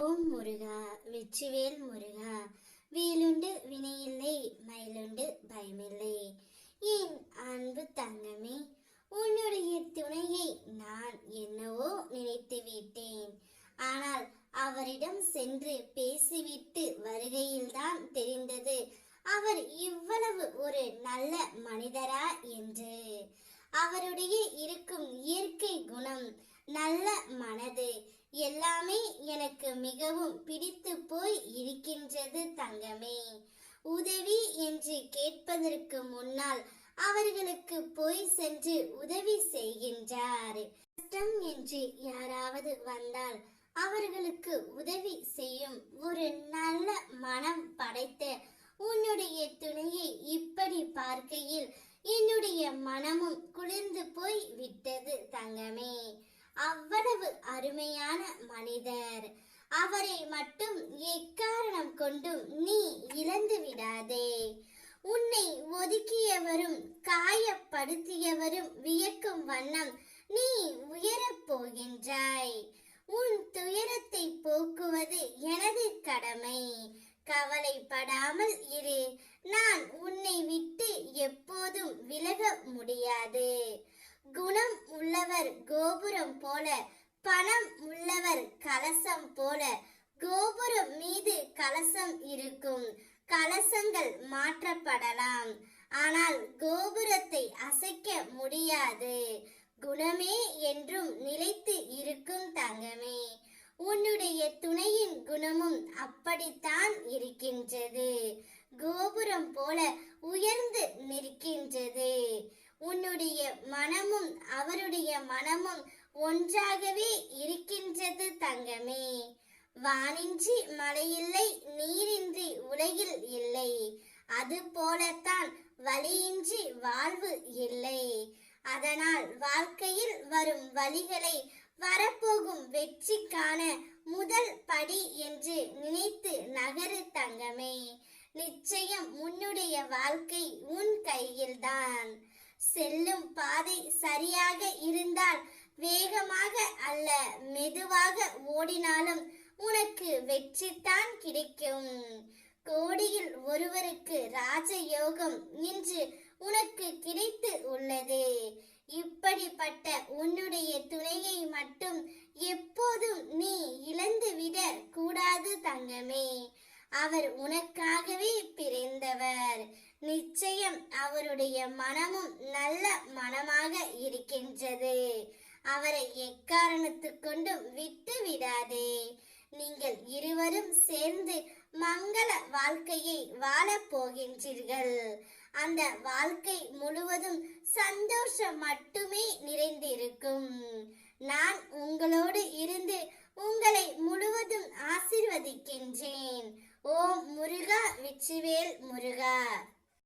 ஓம் முருகா வெற்றிவேல் முருகா வேலுண்டு வினையில்லை மயிலுண்டு பயமில்லை. என் அன்பு தங்கமே உன்னுடைய துணையை நான் என்னவோ நினைத்து விட்டேன். ஆனால் அவரிடம் சென்று பேசிவிட்டு வருகையில்தான் தெரிந்தது. அவர் இவ்வளவு ஒரு நல்ல மனிதரா என்று. அவருடைய இருக்கும் இயற்கை குணம் நல்ல மனது எல்லாமே எனக்கு மிகவும் பிடித்து போய் இருக்கின்றது தங்கமே. உதவி என்று கேட்பதற்கு முன்னால் அவர்களுக்கு போய் சென்று உதவி செய்கின்றார். கஷ்டம் என்று யாராவது வந்தால் அவர்களுக்கு உதவி செய்யும் ஒரு நல்ல மனம் படைத்த உன்னுடைய துணையை இப்படி பார்க்கையில் என்னுடைய மனமும் குளிர்ந்து போய் விட்டது தங்கமே. அவ்வளவு அருமையான மனிதர். அவரை மட்டும் எக்காரணம் கொண்டும் நீ இழந்து விடாதே. உன்னை ஒதுக்கியவரும் காயப்படுத்தியவரும் வியக்கும் வண்ணம் நீ உயரப் போகின்றாய். உன் துயரத்தை போக்குவது எனது கடமை. கவலைப்படாமல் இரு. நான் உன்னை விட்டு எப்போதும் விலக முடியாது. குணம் உள்ளவர் கோபுரம் போல பணம் உள்ளவர் கலசம் போல கோபுரம் மீது கலசம் இருக்கும். கலசங்கள் மாற்றப்படலாம். ஆனால் கோபுரத்தை அசைக்க முடியாது. குணமே என்றும் நிலைத்து இருக்கும் தங்கமே. உன்னுடைய துணையின் குணமும் அப்படித்தான் இருக்கின்றது. கோபுரம் போல உயர்ந்து நிற்கின்றது. உன்னுடைய மனமும் அவருடைய மனமும் ஒன்றாகவே இருக்கின்றது தங்கமே. வானின்றி மழையில்லை நீரின்றி உலகில் இல்லை. அது போலத்தான் வழியின்றி வாழ்வு இல்லை. அதனால் வாழ்க்கையில் வரும் வழிகளை வரப்போகும் வெற்றிக்கான முதல் படி என்று நினைத்து நகரு தங்கமே. நிச்சயம் உன்னுடைய வாழ்க்கை உன் கையில்தான். செல்லும் பாதை சரியாக இருந்தால் வேகமாக அல்ல மெதுவாக ஓடினாலும் உனக்கு வெற்றிதான் கிடைக்கும். கோடியில் ஒருவருக்கு ராஜயோகம் இன்று உனக்கு கிடைத்து உள்ளது. இப்படிப்பட்ட உன்னுடைய துணையை மட்டும் எப்போதும் நீ இழந்து விட கூடாது தங்கமே. அவர் உனக்காகவே பிறந்தவர். நிச்சயம் அவருடைய மனமும் நல்ல மனமாக இருக்கின்றது. அவரை எக்காரணத்து கொண்டும் விட்டு விடாதே நீங்கள் இருவரும் சேர்ந்து மங்கள வாழ்க்கையை வாழப் போகின்றீர்கள். அந்த வாழ்க்கை முழுவதும் சந்தோஷம் மட்டுமே நிறைந்திருக்கும். நான் உங்களோடு இருந்து உங்களை முழுவதும் ஆசிர்வதிக்கின்றேன். ஓம் முருகா விச்சுவேல் முருகா.